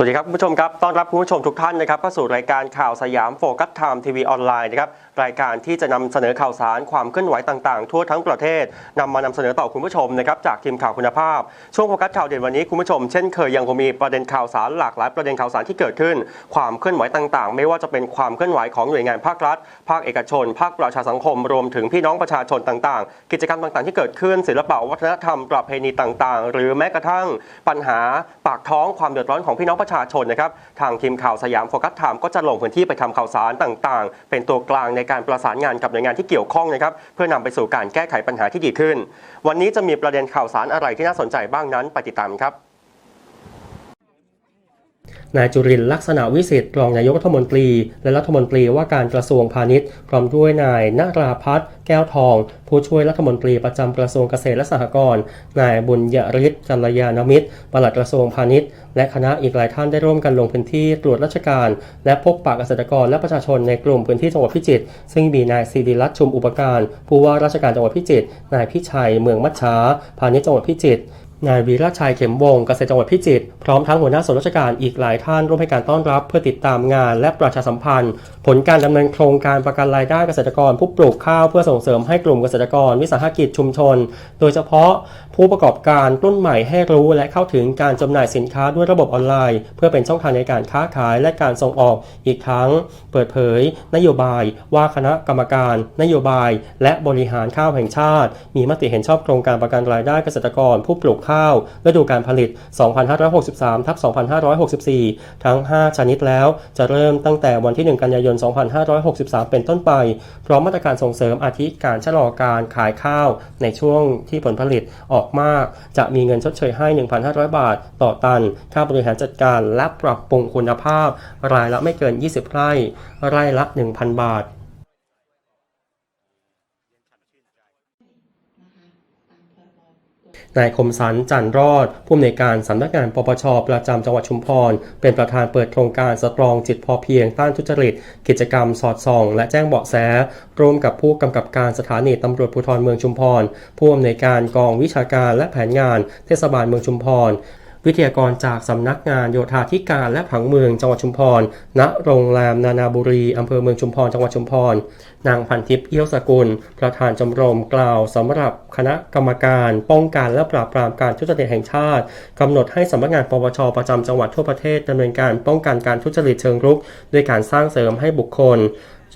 สวัสดีครับคุณผู้ชมครับ ต้อนรับคุณผู้ชมทุกท่านนะครับเข้าสู่รายการข่าวสยามโฟกัสไทม์ทีวีออนไลน์นะครับ รายการที่จะนำเสนอข่าวสารความเคลื่อนไหวต่างๆ ทั่วทั้งประเทศนำมานำเสนอต่อคุณผู้ชมนะครับจากทีมข่าวคุณภาพ ช่วงโฟกัสข่าวเด่นวันนี้คุณผู้ชมเช่นเคยยังคงมีประเด็นข่าวสารหลากหลายประเด็นข่าวสารที่เกิดขึ้น ความเคลื่อนไหวต่างๆ ไม่ว่าจะเป็นความเคลื่อนไหวของหน่วยงานภาครัฐ ภาคเอกชน ภาคประชาสังคม รวมถึงพี่น้องประชาชนต่างๆ กิจกรรมต่างๆ ที่เกิดขึ้น ศิลปะวัฒนธรรมประเพณีต่างๆ หรือแม้กระทั่งปัญหาปากท้องความเดือดร้อนของพี่น้องประชาชนนะครับทางทีมข่าวสยามโฟกัสไทม์ก็จะลงพื้นที่ไปทำข่าวสารต่างๆ เป็นตัวกลางในการประสานงานกับหน่วยงานที่เกี่ยวข้องนะครับเพื่อนำไปสู่การแก้ไขปัญหาที่ดีขึ้น วันนี้จะมีประเด็นข่าวสารอะไรที่น่าสนใจบ้างนั้นไปติดตามครับ นายจุรินลักษณะวิสิทธิ์รองนายกรัฐมนตรี และรัฐมนตรีว่าการกระทรวงพาณิชย์ พร้อมด้วยนายนาราพัฒน์แก้วทอง ผู้ช่วยรัฐมนตรีประจำกระทรวงเกษตรและสหกรณ์นายบุญยฤทธิ์กัลยาณมิตรปลัดกระทรวงพาณิชย์ และคณะอีกหลายท่านได้ร่วมกันลงพื้นที่ตรวจราชการ และพบปะเกษตรกรและประชาชนในกลุ่มพื้นที่จังหวัดพิจิตรซึ่งมีนายศิริรัตน์ชุมอุปการผู้ว่าราชการจังหวัดพิจิตรนายพิชัยเมืองมัชชาพาณิชย์จังหวัดพิจิตร นายวีระชัยเข็มวงเกษตรจังหวัดพิจิตรพร้อมทั้งหัวหน้าส่วนราชการอีกหลายท่านร่วมให้การต้อนรับเพื่อติดตามงานและประชาสัมพันธ์ ผลการดำเนินโครงการประกันรายได้เกษตรกรผู้ปลูกข้าวเพื่อส่งเสริมให้กลุ่มเกษตรกรวิสาหกิจชุมชน โดยเฉพาะ ผู้ประกอบการรุ่นใหม่ให้รู้และเข้าถึงการจำหน่ายสินค้าด้วยระบบออนไลน์ เพื่อเป็นช่องทางในการค้าขายและการส่งออกอีกทั้ง เปิดเผย นโยบายว่าคณะกรรมการ นโยบาย และบริหารข้าวแห่งชาติ มีมติเห็นชอบโครงการประกันรายได้เกษตรกร ผู้ปลูกข้าวฤดูการผลิต 2563ทับ2564 ทั้ง 5 ชนิดแล้ว จะเริ่มตั้งแต่วันที่ 1 กันยายน 2563 เป็นต้นไป พร้อมมาตรการส่งเสริมอาทิการชะลอการขายข้าวในช่วงที่ผลผลิตออกมาก จะมีเงินชดเชยให้ 1,500 บาท ต่อตัน ค่าบริหารจัดการและปรับปรุงคุณภาพ รายละไม่เกิน 20 ไร่ ไร่ละ 1,000 บาท นายคมสันจันทร์รอด ผู้อำนวยการสำนักงานปปชประจำจังหวัดชุมพร เป็นประธานเปิดโครงการสตรองจิตพอเพียงต้านทุจริต กิจกรรมสอดส่อง และแจ้งเบาะแส ร่วมกับผู้กำกับการสถานีตำรวจภูธรเมืองชุมพร ผู้อำนวยการกองวิชาการและแผนงานเทศบาลเมืองชุมพร วิทยากรจากสำนักงานโยธาธิการและผังเมืองจังหวัดชุมพร ณ โรงแรมนานาบุรี อำเภอเมืองชุมพร จังหวัดชุมพร นางพันทิพย์เอี้ยวสกุล ประธานชมรมกล่าวสำหรับคณะกรรมการ ป้องกันและปราบปรามการทุจริตแห่งชาติกำหนดให้สำนักงานปปชประจำจังหวัดทั่วประเทศดำเนินการป้องกันการทุจริตเชิงรุก ด้วยการสร้างเสริมให้บุคคล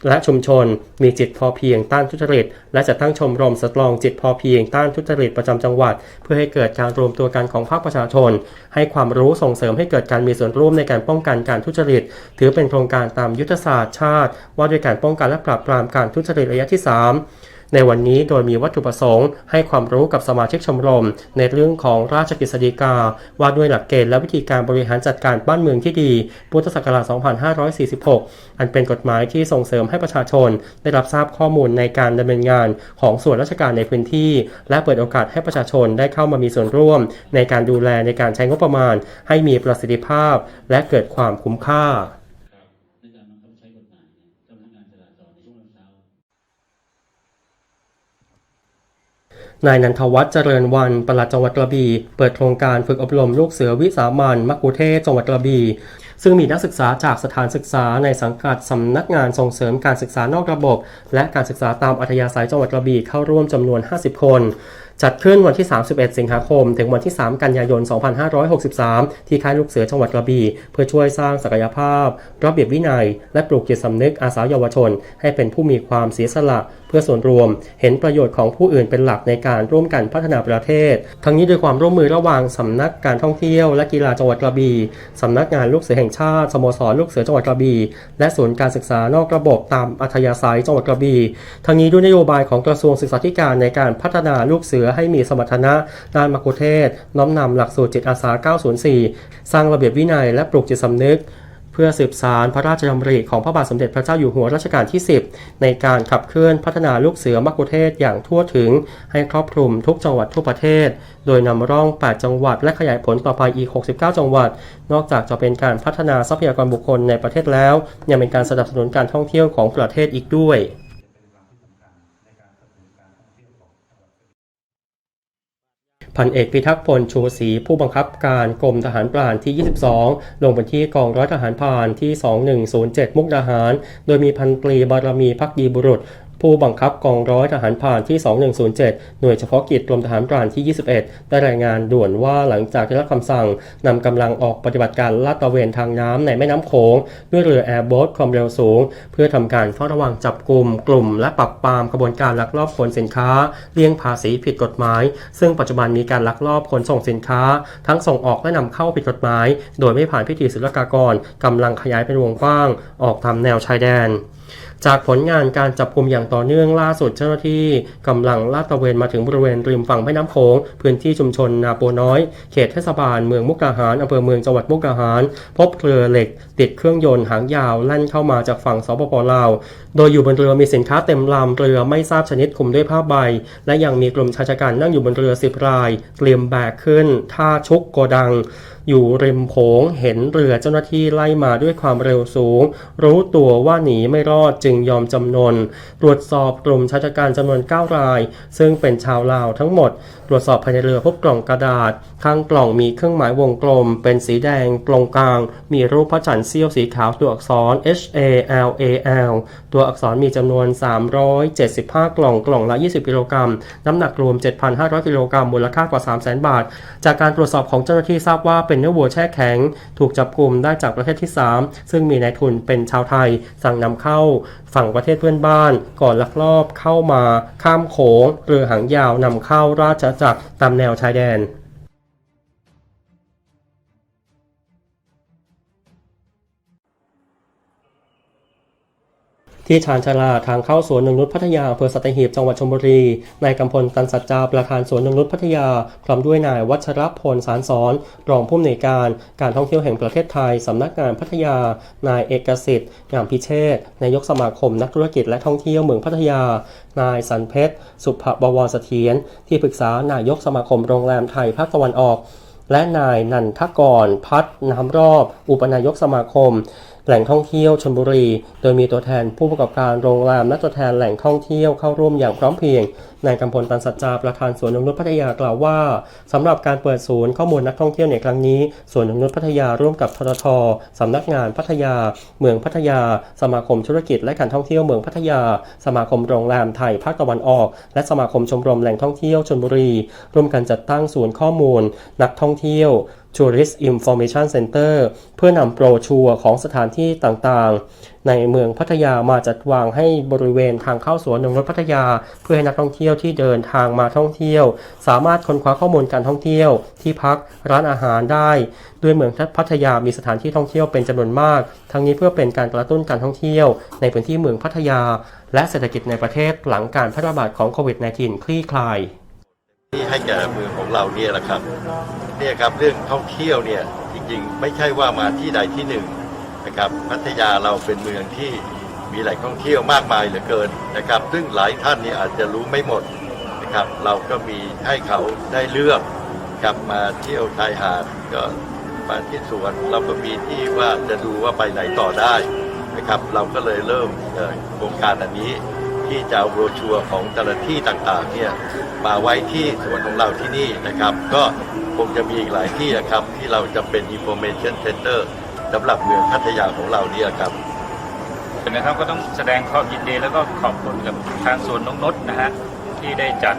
และชุมชนมีจิตพอเพียงต้านทุจริต และจะตั้งชมรมสตรองจิตพอเพียงต้านทุจริตประจำจังหวัด เพื่อให้เกิดการรวมตัวกันของภาคประชาชน ให้ความรู้ส่งเสริมให้เกิดการมีส่วนร่วมในการป้องกันการทุจริต ถือเป็นโครงการตามยุทธศาสตร์ชาติ ว่าด้วยการป้องกันและปราบปรามการทุจริตระยะที่ 3 ในวันนี้โดยมีวัตถุประสงค์ ให้ความรู้กับสมาชิกชมรม ในเรื่องของราชกิจสฎีกา ว่าด้วยหลักเกณฑ์และวิธีการบริหารจัดการบ้านเมืองที่ดี พุทธศักราช 2546 อันเป็นกฎหมายที่ส่งเสริมให้ประชาชน ได้รับทราบข้อมูลในการดำเนินงานของส่วนราชการในพื้นที่ และเปิดโอกาสให้ประชาชนได้เข้ามามีส่วนร่วม ในการดูแลในการใช้งบประมาณ ให้มีประสิทธิภาพ และเกิดความคุ้มค่า ในการบังคับใช้กฎหมายเนี่ยเจ้าพนักงานจราจรในช่วงเช้า นายนันทวัฒน์เจริญวันปลัดจังหวัดกระบี่เปิดโครงการฝึกอบรมลูกเสือวิสามันมักคุเทศจังหวัดกระบี่ซึ่งมีนักศึกษาจากสถานศึกษาในสังกัดสำนักงานส่งเสริมการศึกษานอกระบบ และการศึกษาตามอัธยาศัยจังหวัดกระบี่เข้าร่วมจำนวน 50 คน จัดขึ้นวันที่ 31 สิงหาคม ถึงวันที่ 3 กันยายน 2563 ที่ค่ายลูกเสือจังหวัดกระบี่เพื่อช่วยสร้างศักยภาพ ระเบียบวินัย และปลูกจิตสำนึกอาสาเยาวชน ให้เป็นผู้มีความเสียสละ พื่อส่วนรวมเห็นประโยชน์ของผู้อื่นเป็นหลักในการร่วมกันพัฒนาประเทศ ทั้งนี้โดยความร่วมมือระหว่างสำนักการท่องเที่ยวและกีฬาจังหวัดกระบี่สำนักงานลูกเสือแห่งชาติสโมสรลูกเสือจังหวัดกระบี่และศูนย์การศึกษานอกระบบตามอัธยาศัยจังหวัดกระบี่ทั้งนี้ด้วยนโยบายของกระทรวงศึกษาธิการในการพัฒนาลูกเสือให้มีสมรรถนะด้านมกุเทศ น้อมนำหลักสูตรจิตอาสา 904 สร้างระเบียบวินัยและปลูกจิตสำนึก เพื่อสืบสารพระราชดำริของพระบาทสมเด็จพระเจ้าอยู่หัวรัชกาลที่ 10 ในการขับเคลื่อนพัฒนาลูกเสือมักคุเทศอย่างทั่วถึง ให้ครอบคลุมทุกจังหวัดทั่วประเทศ โดยนำร่อง 8 จังหวัด และขยายผลต่อไปอีก 69 จังหวัด นอกจากจะเป็นการพัฒนาทรัพยากรบุคคลในประเทศแล้ว ยังเป็นการสนับสนุนการท่องเที่ยวของประเทศอีกด้วย พันเอกพิทักษ์พลชูศรีผู้บังคับการกรมทหารพรานที่ 22 ลงพื้นที่กองร้อยทหารพรานที่ 2107 มุกดาหาร โดยมีพันตรีบารมีพักดีบุรุษ ผู้บังคับกองร้อยทหารพรานที่ 2107 หน่วยเฉพาะกิจกรมทหารพรานที่ 21 ได้รายงานด่วนว่าหลังจากได้รับคำสั่งนำกำลังออกปฏิบัติการลาดตระเวนทางน้ำในแม่น้ำโขง ด้วยเรือแอร์โบ๊ทความเร็วสูง เพื่อทำการเฝ้าระวังจับกลุ่มกลุ่ม และปรับปรามกระบวนการลักลอบขนสินค้า เลี่ยงภาษีผิดกฎหมาย ซึ่งปัจจุบันมีการลักลอบขนส่งสินค้า ทั้งส่งออกและนำเข้าผิดกฎหมาย โดยไม่ผ่านพิธีศุลกากรกำลังขยายเป็นวงกว้าง ออกทำแนวชายแดน จากผลงานการจับกลุ่มอย่างต่อเนื่องล่าสุดเจ้าหน้าที่กำลังลาดตระเวนมาถึงบริเวณริมฝั่งแม่น้ำโขงพื้นที่ชุมชนนาโปน้อย เขตเทศบาลเมืองมุกดาหารอำเภอเมืองจังหวัดมุกดาหาร พบเรือเหล็ก ติดเครื่องยนต์หางยาวแล่นเข้ามาจากฝั่งสปปลาว โดยอยู่บนเรือมีสินค้าเต็มลำเรือไม่ทราบชนิดคลุมด้วยผ้าใบ และยังมีกลุ่มชายชะกันนั่งอยู่บนเรือสิบราย เตรียมแบกขึ้นท่าชุกโกดังอยู่ริมโขงเห็นเรือเจ้าหน้าที่ไล่มาด้วยความเร็วสูง รู้ตัวว่าหนีไม่รอดจึงยอมจำนน ตรวจสอบกลุ่มชายชะกันจำนวน 9 ราย ซึ่งเป็นชาวลาวทั้งหมด ตรวจสอบภายในเรือพบกล่องกระดาษ ข้างกล่องมีเครื่องหมายวงกลม เป็นสีแดงตรงกลาง มีรูปพระจันทร์เสี้ยวสีขาวตัวอักษร H A L A L ตัวอักษรมีจำนวน 375 กล่องกล่องละ 20 กิโลกรัม น้ำหนักรวม 7,500 กิโลกรัมมูลค่ากว่า 300,000 บาท จากการตรวจสอบของเจ้าหน้าที่ทราบว่าเป็นเนื้อวัวแช่แข็ง ถูกจับกลุ่มได้จากประเทศที่ 3 ซึ่งมีนายทุนเป็นชาวไทย สั่งนำเข้าฝั่งประเทศเพื่อนบ้าน ก่อนลักลอบเข้ามาข้ามโขงเรือหางยาวนำเข้าราชจักรตามแนวชายแดน ที่ชานชาลาทางเข้าสวนนงนุษย์พัทยาอำเภอสัตหีบจังหวัดชลบุรีนายกำพลตันสัจจาประธานสวนนงนุษย์พัทยา พร้อมด้วยนายวัชรพลสารสอนรองผู้อำนวยการการท่องเที่ยวแห่งประเทศไทยสำนักงานพัทยา นายเอกสิทธิ์งามพิเชษนายกสมาคมนักธุรกิจและท่องเที่ยวเมืองพัทยา นายสันเพชร สุภบวรเสถียรที่ปรึกษานายกสมาคมโรงแรมไทยภาคตะวันออก และนายนันทกรพัฒน้ำรอบ อุปนายกสมาคม แหล่งท่องเที่ยวชลบุรี โดยมีตัวแทนผู้ประกอบการโรงแรมและตัวแทนแหล่งท่องเที่ยวเข้าร่วมอย่างพร้อมเพรียงนายกำพลตันสัจจาประธานสวนนงนุษย์พัทยากล่าวว่าสำหรับการเปิดศูนย์ข้อมูลนักท่องเที่ยวในครั้งนี้สวนนงนุษย์พัทยาร่วมกับทททสำนักงานพัทยา เมืองพัทยา สมาคมธุรกิจและการท่องเที่ยวเมืองพัทยา สมาคมโรงแรมไทยภาคตะวันออก และสมาคมชมรมแหล่งท่องเที่ยวชลบุรี ร่วมกันจัดตั้งศูนย์ข้อมูล นักท่องเที่ยว Tourist Information Center เพื่อนำโปรชัวร์ของสถานที่ต่างๆ ในเมืองพัทยามาจัดวางให้บริเวณทางเข้าสวนนงนุษย์พัทยา เพื่อให้นักท่องเที่ยวที่เดินทางมาท่องเที่ยว สามารถค้นคว้าข้อมูลการท่องเที่ยว ที่พักร้านอาหารได้ ด้วยเมืองพัทยามีสถานที่ท่องเที่ยวเป็นจำนวนมาก ทั้งนี้เพื่อเป็นการกระตุ้นการท่องเที่ยว ในพื้นที่เมืองพัทยา และเศรษฐกิจในประเทศหลังการแพร่ระบาดของโควิด -19 คลี่คลายที่ให้แก่เมืองของเราเนี่ยแหละครับ เนี่ยครับเรื่องท่องเที่ยวเนี่ยจริงๆ ไม่ใช่ว่ามาที่ใดที่หนึ่งนะครับพัทยาเราเป็นเมืองที่มีแหล่งท่องเที่ยวมากมายเหลือเกินนะครับ ซึ่งหลายท่านเนี่ยอาจจะรู้ไม่หมดนะครับ เราก็มีให้เขาได้เลือกกลับมาเที่ยวชายหาดก็มาที่สวนเราก็มีที่ว่าจะดูว่าไปไหนต่อได้นะครับ เราก็เลยเริ่มโครงการอันนี้ที่จะเอาโบรชัวของแต่ละที่ต่างๆเนี่ยมาไว้ที่สวนของเราที่นี่นะครับ ก็ คงจะมีอีกหลายที่นะครับที่เราจะเป็น information center สำหรับเมืองพัทยาของเราเนี่ยครับนะครับก็ต้องแสดงความยินดีแล้วก็ขอบคุณกับทางสวนนงนุษนะฮะที่ได้จัด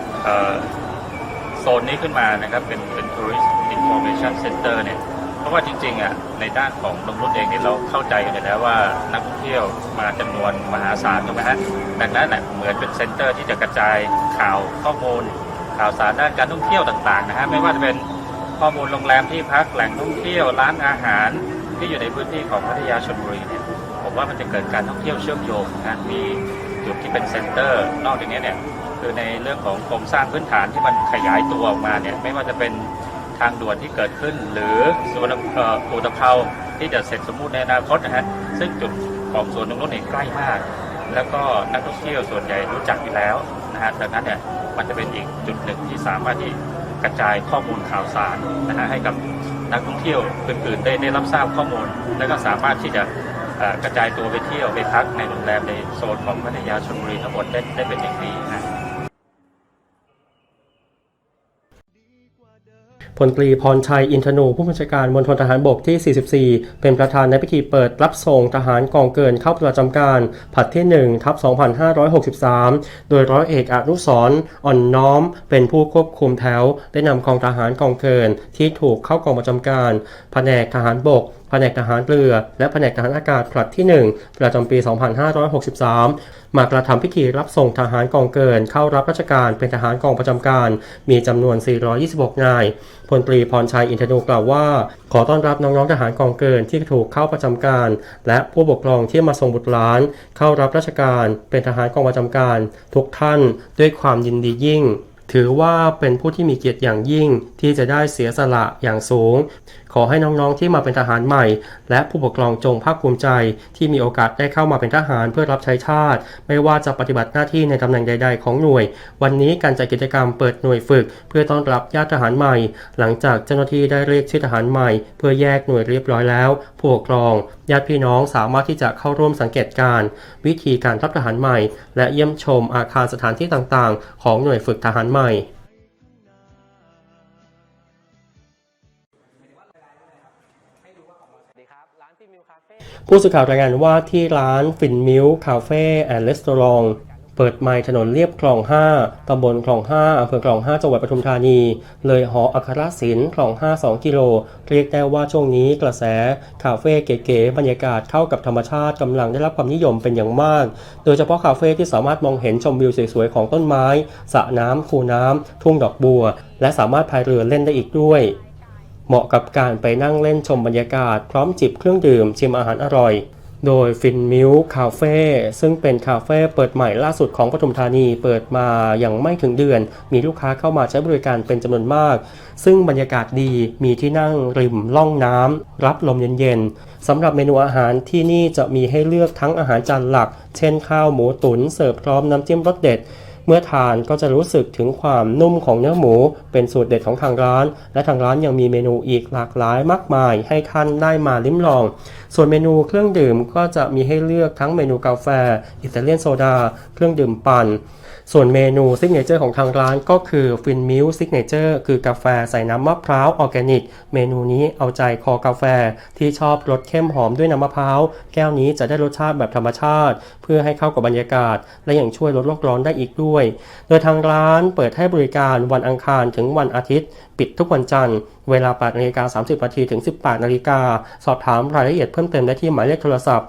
โซนนี้ขึ้นมานะครับเป็นเป็น tourist information center เนี่ยเพราะว่าจริงๆอะในด้านของนงนุษเองเนี่ยเราเข้าใจกันอยู่แล้วว่านักท่องเที่ยวมาจำนวนมหาศาลถูกไหมฮะดังนั้นน่ะเหมือนเป็นเซ็นเตอร์ที่จะกระจายข่าวข้อมูลข่าวสารด้านการท่องเที่ยวต่างๆนะฮะไม่ว่าจะเป็น ข้อมูลโรงแรมที่พักแหล่งท่องเที่ยวร้านอาหารที่อยู่ในพื้นที่ของพัทยาชลบุรีเนี่ยผมว่ามันจะเกิดการท่องเที่ยวเชื่อมโยงนะมีจุดที่เป็นเซ็นเตอร์ นอกจากนี้เนี่ยคือในเรื่องของโครงสร้างพื้นฐานที่มันขยายตัวออกมาเนี่ยไม่ว่าจะเป็นทางด่วนที่เกิดขึ้น หรือสวนเอ่ออุตภเปาที่จะเสร็จสมบูรณ์ในอนาคตนะฮะซึ่งจุดของสวนตรงนู้นเนี่ยใกล้มาก แล้วก็นักท่องเที่ยวส่วนใหญ่รู้จักอยู่แล้วนะฮะดังนั้นเนี่ยมันจะเป็นอีกจุดหนึ่งที่สามารถที่ กระจายข้อมูลข่าวสารนะฮะให้กับนักท่องเที่ยวอื่นๆได้ได้รับทราบข้อมูล และก็สามารถที่จะกระจายตัวไปเที่ยวไปพักในโรงแรมในโซนของพัทยาชลบุรีทั้งหมดได้ได้เป็นอย่างดีนะ พลตรีพรชัยอินทนูผู้บัญชาการมณฑลทหารบกที่ 44 เป็นประธานในพิธีเปิดรับส่งทหารกองเกินเข้าประจำการผัดที่ 1 ทับ 2563 โดยร้อยเอกอนุสรอ่อนน้อม เป็นผู้ควบคุมแถว ได้นำกองทหารกองเกินที่ถูกเข้ากองประจำการแผนกทหารบก ผนกทหารเรือ และแผนกทหารอากาศผลัดที่ 1 ประจำปี 2563 มากระทำพิธีรับส่งทหารกองเกิน เข้ารับราชการเป็นทหารกองประจำการ มีจำนวน 426 นายพลตรีพรชัยอินทนูกล่าวว่า ขอต้อนรับน้องๆทหารกองเกินที่ถูกเข้าประจำการ และผู้ปกครองที่มาส่งบุตรหลาน เข้ารับราชการเป็นทหารกองประจำการ ทุกท่านด้วยความยินดียิ่งถือว่าเป็นผู้ที่มีเกียรติอย่างยิ่งที่จะได้เสียสละอย่างสูง ขอให้น้องๆที่มาเป็นทหารใหม่ และผู้ปกครองจงภาคภูมิใจ ที่มีโอกาสได้เข้ามาเป็นทหารเพื่อรับใช้ชาติ ไม่ว่าจะปฏิบัติหน้าที่ในตำแหน่งใด ๆ ของหน่วย วันนี้การจัดกิจกรรมเปิดหน่วยฝึก เพื่อต้อนรับญาติทหารใหม่ หลังจากเจ้าหน้าที่ได้เรียกชื่อทหารใหม่ เพื่อแยกหน่วยเรียบร้อยแล้ว ผู้ปกครองญาติพี่น้องสามารถที่จะเข้าร่วมสังเกตการณ์วิธีการรับทหารใหม่ และเยี่ยมชมอาคารสถานที่ต่างๆ ของหน่วยฝึกทหารใหม่ ผู้สื่อข่าวรายงานว่าที่ร้านฟินมิลคาเฟ่แอนด์รีสอร์ทเปิดใหม่ถนนเรียบคลอง 5 ตำบลคลอง 5 อำเภอคลอง 5 จังหวัดปทุมธานี เลยหออัครศิลป์คลอง 5 2 กิโล เรียกได้ว่าช่วงนี้กระแส คาเฟ่เก๋ๆ บรรยากาศเข้ากับธรรมชาติกำลังได้รับความนิยมเป็นอย่างมาก โดยเฉพาะคาเฟ่ที่สามารถมองเห็นชมวิวสวยๆ ของต้นไม้ สระน้ำคูน้ำ ทุ่งดอกบัว และสามารถพายเรือเล่นได้อีกด้วย เหมาะกับการไปนั่งเล่นชมบรรยากาศ พร้อมจิบเครื่องดื่มชิมอาหารอร่อย โดยฟินมิลคาเฟ่ซึ่งเป็นคาเฟ่เปิดใหม่ล่าสุดของปทุมธานีเปิดมาอย่างไม่ถึงเดือน มีลูกค้าเข้ามาใช้บริการเป็นจำนวนมาก ซึ่งบรรยากาศดีมีที่นั่งริมล่องน้ำรับลมเย็นๆสำหรับเมนูอาหารที่นี่จะมีให้เลือกทั้งอาหารจานหลัก เช่นข้าวหมูตุ๋นเสิร์ฟพร้อมน้ำจิ้มรสเด็ด เมื่อทานก็จะรู้สึกถึงความนุ่มของเนื้อหมูเป็นสูตรเด็ดของทางร้าน และทางร้านยังมีเมนูอีกหลากหลายมากมาย ให้ท่านได้มาลิ้มลอง ส่วนเมนูเครื่องดื่มก็จะมีให้เลือกทั้งเมนูกาแฟ อิตาเลียนโซดา เครื่องดื่มปั่น ส่วนเมนูซิกเนเจอร์ของทางร้านก็คือฟินมิลซิกเนเจอร์คือกาแฟใส่น้ำมะพร้าวออร์แกนิก เมนูนี้เอาใจคอกาแฟที่ชอบรสเข้มหอมด้วยน้ำมะพร้าวแก้วนี้จะได้รสชาติแบบธรรมชาติ เพื่อให้เข้ากับบรรยากาศ และยังช่วยลดโลกร้อนได้อีกด้วย โดยทางร้านเปิดให้บริการวันอังคารถึงวันอาทิตย์ ปิดทุกวันจันทร์เวลา8นาฬิกา30นาทีถึง 18นาฬิกาสอบถามรายละเอียดเพิ่มเติมได้ที่หมายเลขโทรศัพท์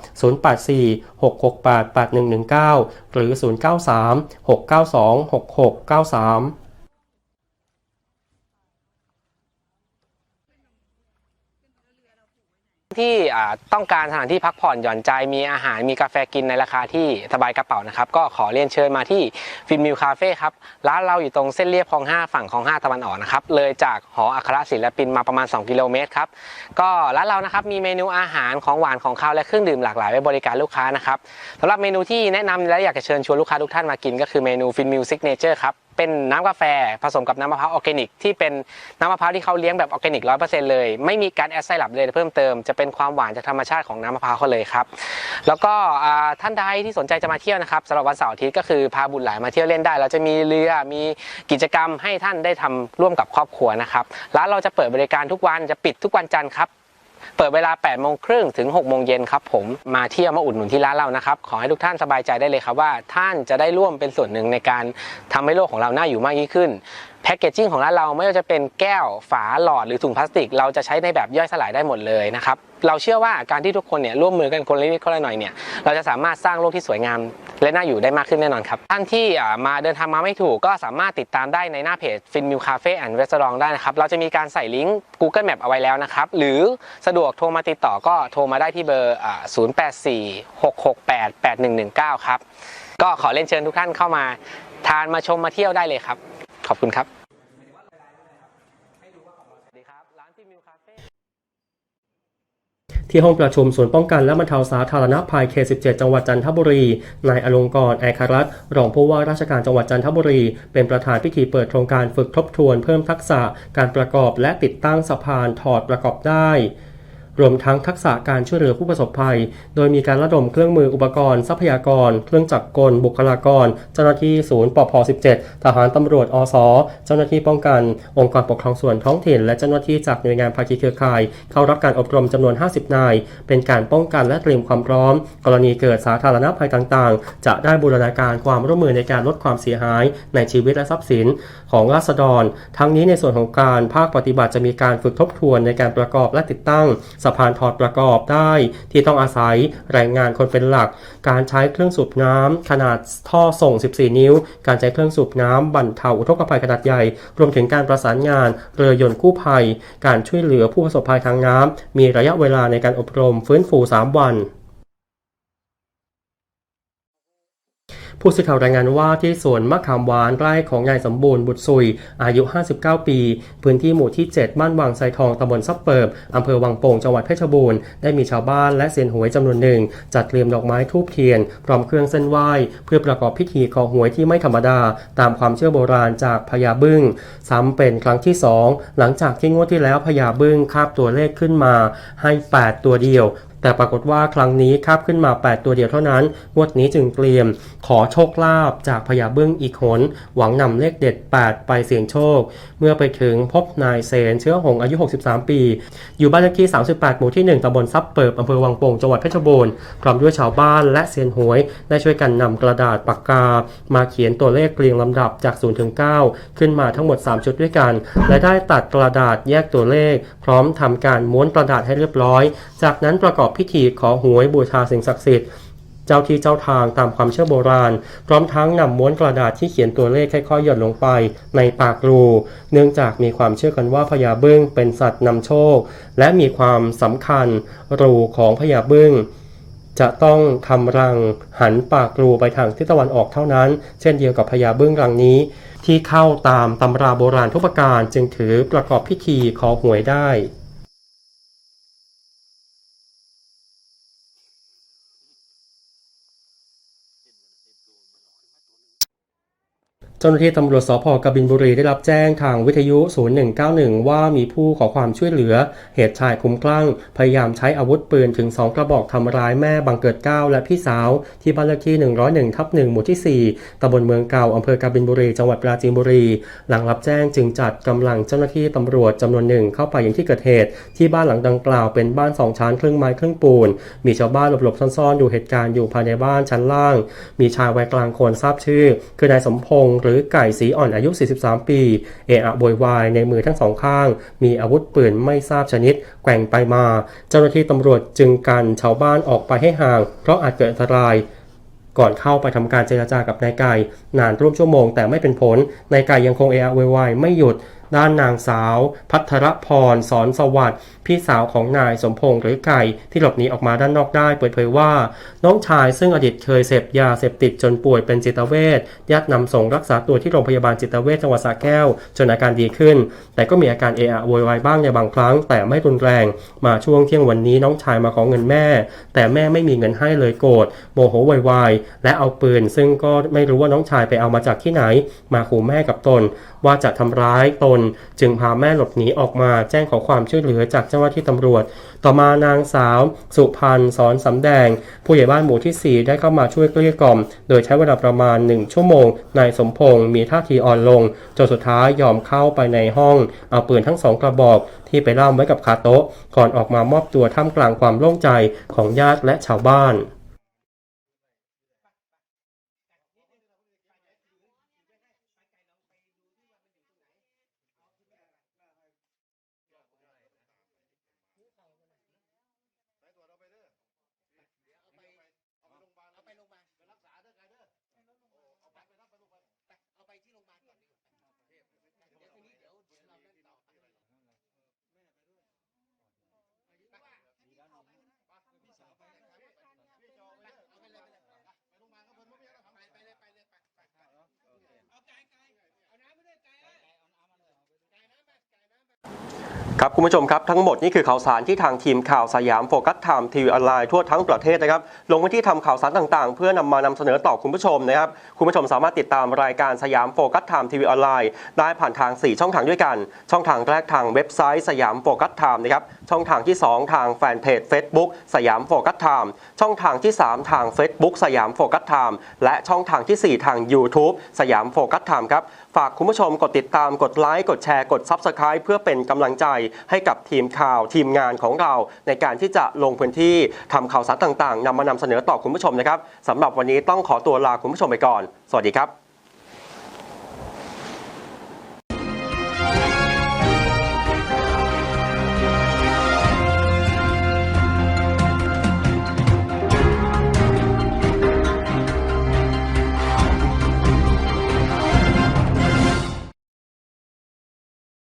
084 668 8119 หรือ 093 692 6693 ที่ต้องการสถานที่พักผ่อนหย่อนใจมีอาหารมีกาแฟกินในราคาที่สบายกระเป๋านะครับ ก็ขอเรียนเชิญมาที่ฟินมิลคาเฟ่ครับ ร้านเราอยู่ตรงเส้นเรียบคลอง 5 ฝั่งคลอง 5 ตะวันออกนะครับ เลยจากหออัครศิลปินมาประมาณ 2 กิโลเมตรครับ ก็ร้านเรานะครับมีเมนูอาหารของหวานของข้าวและเครื่องดื่มหลากหลายไว้บริการลูกค้านะครับสำหรับเมนูที่แนะนำและอยากจะเชิญชวนลูกค้าทุกท่านมากิน ก็คือเมนูฟินมิลซิกเนเจอร์ครับ เป็นน้ำกาแฟผสมกับน้ำมะพร้าวออร์แกนิกที่เป็นน้ำมะพร้าวที่เขาเลี้ยงแบบออร์แกนิกร้อยเปอร์เซ็นต์เลย ไม่มีการแอดไซรัปเลยเพิ่มเติมจะเป็นความหวานจากธรรมชาติของน้ำมะพร้าวเขาเลยครับแล้วก็ท่านใดที่สนใจจะมาเที่ยวนะครับสำหรับวันเสาร์อาทิตย์ก็คือพาบุตรหลานมาเที่ยวเล่นได้ เราจะมีเรือมีกิจกรรมให้ท่านได้ทำร่วมกับครอบครัวนะครับร้านเราจะเปิดบริการทุกวันจะปิดทุกวันจันทร์ครับ เปิดเวลา8โมงครึ่งถึง6โมงเย็นครับผมมาเที่ยวมาอุดหนุนที่ร้านเรานะครับ ขอให้ทุกท่านสบายใจได้เลยครับว่าท่านจะได้ร่วมเป็นส่วนหนึ่งในการทำให้โลกของเราน่าอยู่มากยิ่งขึ้น แพคเกจจิ้งของร้านเราไม่ว่าจะเป็นแก้วฝาหลอดหรือถุงพลาสติก เราจะใช้ในแบบย่อยสลายได้หมดเลยนะครับเราเชื่อว่าการที่ทุกคนเนี่ยร่วมมือกันคนละนิดคนละหน่อยเนี่ยเราจะสามารถสร้างโลกที่สวยงามและน่าอยู่ได้มากขึ้นแน่นอนครับท่านที่มาเดินทางมาไม่ถูกก็สามารถติดตามได้ในหน้าเพจ Fin Mill Cafe and Restaurant ได้นะครับเราจะมีการใส่ลิงก์ Google Map เอาไว้แล้วนะครับหรือสะดวกโทรมาติดต่อก็โทรมาได้ที่เบอร์อ่า084 668 8119 ครับก็ขอเรียนเชิญทุกท่านเข้ามา ทานมาชมมาเที่ยวได้เลยครับ ขอบคุณครับที่ห้องประชุมศูนย์ป้องกันและบรรเทาสาธารณภัยเขต 17 จังหวัดจันทบุรี นายอลงกร แอคารัตรองผู้ว่าราชการจังหวัดจันทบุรี เป็นประธานพิธีเปิดโครงการฝึกทบทวนเพิ่มทักษะการประกอบและติดตั้งสะพานถอดประกอบได้ รวมทั้งทักษะการช่วยเหลือผู้ประสบภัย โดยมีการระดมเครื่องมืออุปกรณ์ ทรัพยากร เครื่องจักรกล บุคลากร เจ้าหน้าที่ศูนย์ปพ17 ทหารตำรวจอสเจ้าหน้าที่ป้องกัน องค์กรปกครองส่วนท้องถิ่น และเจ้าหน้าที่จากหน่วยงานภาคีเครือข่าย เข้ารับการอบรมจำนวน 50 นาย เป็นการป้องกันและเตรียมความพร้อม กรณีเกิดสาธารณภัยต่างๆ จะได้บูรณาการความร่วมมือในการลดความเสียหายในชีวิตและทรัพย์สินของราษฎร ทั้งนี้ในส่วนของการภาคปฏิบัติจะมีการฝึกทบทวนในการประกอบและติดตั้งสะพานถอดประกอบได้ ที่ต้องอาศัยแรงงานคนเป็นหลัก การใช้เครื่องสูบน้ำขนาดท่อส่ง 14 นิ้ว การใช้เครื่องสูบน้ำบรรเทาอุทกภัยขนาดใหญ่ รวมถึงการประสานงานเรือยนต์กู้ภัย การช่วยเหลือผู้ประสบภัยทางน้ำมีระยะเวลาในการอบรมฟื้นฟู 3 วัน ผู้สื่อข่าวรายงานว่าที่สวนมะขามหวานไร่ของนายสมบูรณ์บุตรสุย อายุ 59 ปี พื้นที่หมู่ที่ 7 บ้านวังไซทองตำบลซับเปิบอำเภอวังโป่งจังหวัดเพชรบูรณ์ได้มีชาวบ้านและเซียนหวยจำนวนหนึ่ง จัดเตรียมดอกไม้ทูบเทียน พร้อมเครื่องเส้นไหว้ เพื่อประกอบพิธีขอหวยที่ไม่ธรรมดา ตามความเชื่อโบราณจากพญาบึ้งซ้ำเป็นครั้งที่ 2 หลังจากที่งวดที่แล้วพญาบึ้งคาบตัวเลขขึ้นมาให้ 8 ตัวเดียว แต่ปรากฏว่าครั้งนี้คาบขึ้นมา 8 ตัวเดียวเท่านั้น งวดนี้จึงเตรียมขอโชคลาภจากพญาบึ้งอีกหน หวังนำเลขเด็ด 8 ไปเสี่ยงโชค เมื่อไปถึงพบนายเซนเชื้อหงอายุ 63 ปี อยู่บ้านเลขที่ 38 หมู่ที่ 1ตำบลซับเปิบอำเภอวังโป่งจังหวัดเพชรบูรณ์พร้อมด้วยชาวบ้านและเซียนหวย ได้ช่วยกันนำกระดาษปากกา มาเขียนตัวเลขเรียงลำดับจาก0ถึง9ขึ้นมาทั้งหมด 3 ชุดด้วยกัน และได้ตัดกระดาษแยกตัวเลข พร้อมทำการม้วนกระดาษให้เรียบร้อย จากนั้นประกอบพิธีขอหวยบูชาสิ่งศักดิ์สิทธิ์เจ้าที่เจ้าทางตามความเชื่อโบราณ พร้อมทั้งนำม้วนกระดาษที่เขียนตัวเลขค่อยๆหย่อนลงไปในปากรู เนื่องจากมีความเชื่อกันว่าพญาบึ้งเป็นสัตว์นำโชค และมีความสำคัญรูของพญาบึ้งจะต้องทำรังหันปากรูไปทางทิศตะวันออกเท่านั้น เช่นเดียวกับพญาบึ้งรังนี้ ที่เข้าตามตำราโบราณทุกประการจึงถือประกอบพิธีขอหวยได้ จ้าหน้าที่ตำรวจสพกบินบุรีได้รับแจ้งทางวิทยุ 0191 ว่ามีผู้ขอความช่วยเหลือ เหตุชายคุ้มคลั่ง พยายามใช้อาวุธปืนถึง 2 กระบอกทำร้ายแม่บังเกิดเก้าและพี่สาว ที่บ้านเลขที่ 101ทับ1หมู่ที่ 4ตำบลเมืองเก่าอำเภอกบินบุรีจังหวัดปราจีนบุรี หลังรับแจ้งจึงจัดกำลังเจ้าหน้าที่ตำรวจจำนวนหนึ่งเข้าไปยังที่เกิดเหตุ ที่บ้านหลังดังกล่าวเป็นบ้านสองชั้นครึ่งไม้ครึ่งปูน มีชาวบ้านหลบๆซ่อนๆดูเหตุการณ์อยู่ภายในบ้านชั้นล่าง มีชายวัยกลางคนทราบชื่อ คือนายสมพงษ์หรือือไก่สีอ่อนอายุ 43 ปี เอะอะโวยวายในมือทั้งสองข้าง มีอาวุธปืนไม่ทราบชนิด แกว่งไปมา เจ้าหน้าที่ตำรวจจึงกันชาวบ้านออกไปให้ห่าง เพราะอาจเกิดอันตรายก่อนเข้าไปทำการเจรจากับนายไก่นานร่วมชั่วโมงแต่ไม่เป็นผล นายไก่ยังคงเอะอะโวยวายไม่หยุดด้านนางสาว พัทรพรสอนสวัสดิ์พี่สาวของนายสมพงษ์หรือไก่ที่หลบหนีออกมาด้านนอกได้เปิดเผยว่า น้องชายซึ่งอดีตเคยเสพยาเสพติดจนป่วยเป็นจิตเวชญาตินำส่งรักษาตัวที่โรงพยาบาลจิตเวชจังหวัดสระแก้ว จนอาการดีขึ้น แต่ก็มีอาการเอะอะโวยวายบ้างในบางครั้ง แต่ไม่รุนแรง มาช่วงเที่ยงวันนี้น้องชายมาขอเงินแม่ แต่แม่ไม่มีเงินให้เลยโกรธโมโหโวยวายและเอาปืน ซึ่งก็ไม่รู้ว่าน้องชายไปเอามาจากที่ไหน มาขู่แม่กับตน ว่าจะทำร้ายตนจึงพาแม่หลบหนีออกมาแจ้งขอความช่วยเหลือจากเจ้าหน้าที่ตำรวจ ต่อมานางสาว สุพันธ์สอนสำแดง ผู้ใหญ่บ้านหมู่ที่ 4 ได้เข้ามาช่วยเกลี้ยกล่อม โดยใช้เวลาประมาณ 1 ชั่วโมง นายสมพงษ์มีท่าทีอ่อนลงจนสุดท้ายยอมเข้าไปในห้อง เอาปืนทั้งสองกระบอกที่ไปล่ามไว้กับคาโต๊ะ ก่อนออกมามอบตัวท่ามกลางความโล่งใจของญาติและชาวบ้าน เครับคุณผู้ชมครับทั้งหมดนี่คือข่าวสารที่ทางทีมข่าวสยามโฟกัสไทม์ทีวีออนไลน์ทั่วทั้งประเทศนะครับลงพื้นที่ทำข่าวสารต่างๆ เพื่อนำมานำเสนอต่อคุณผู้ชมนะครับคุณผู้ชมสามารถติดตามรายการสยามโฟกัสไทม์ทีวีออนไลน์ได้ผ่านทาง 4 ช่องทางด้วยกัน ช่องทางแรกทางเว็บไซต์สยามโฟกัสไทม์นะครับช่องทางที่ 2 ทางแฟนเพจ Facebook สยามโฟกัสไทม์ช่องทางที่ 3 ทาง Facebook สยามโฟกัสไทม์และช่องทางทีสี่4 ทาง YouTube สยามโฟกัสไทม์ครับฝากคุณผู้ชมกดติดตามกดไลค์กดแชร์กด Subscribe เพื่อเป็นกำลังใจให้กับทีมข่าวทีมงานของเรา ในการที่จะลงพื้นที่ทำข่าวสารต่างๆนำมานำเสนอต่อคุณผู้ชมนะครับสำหรับวันนี้ต้องขอตัวลาคุณผู้ชมไปก่อน สวัสดีครับ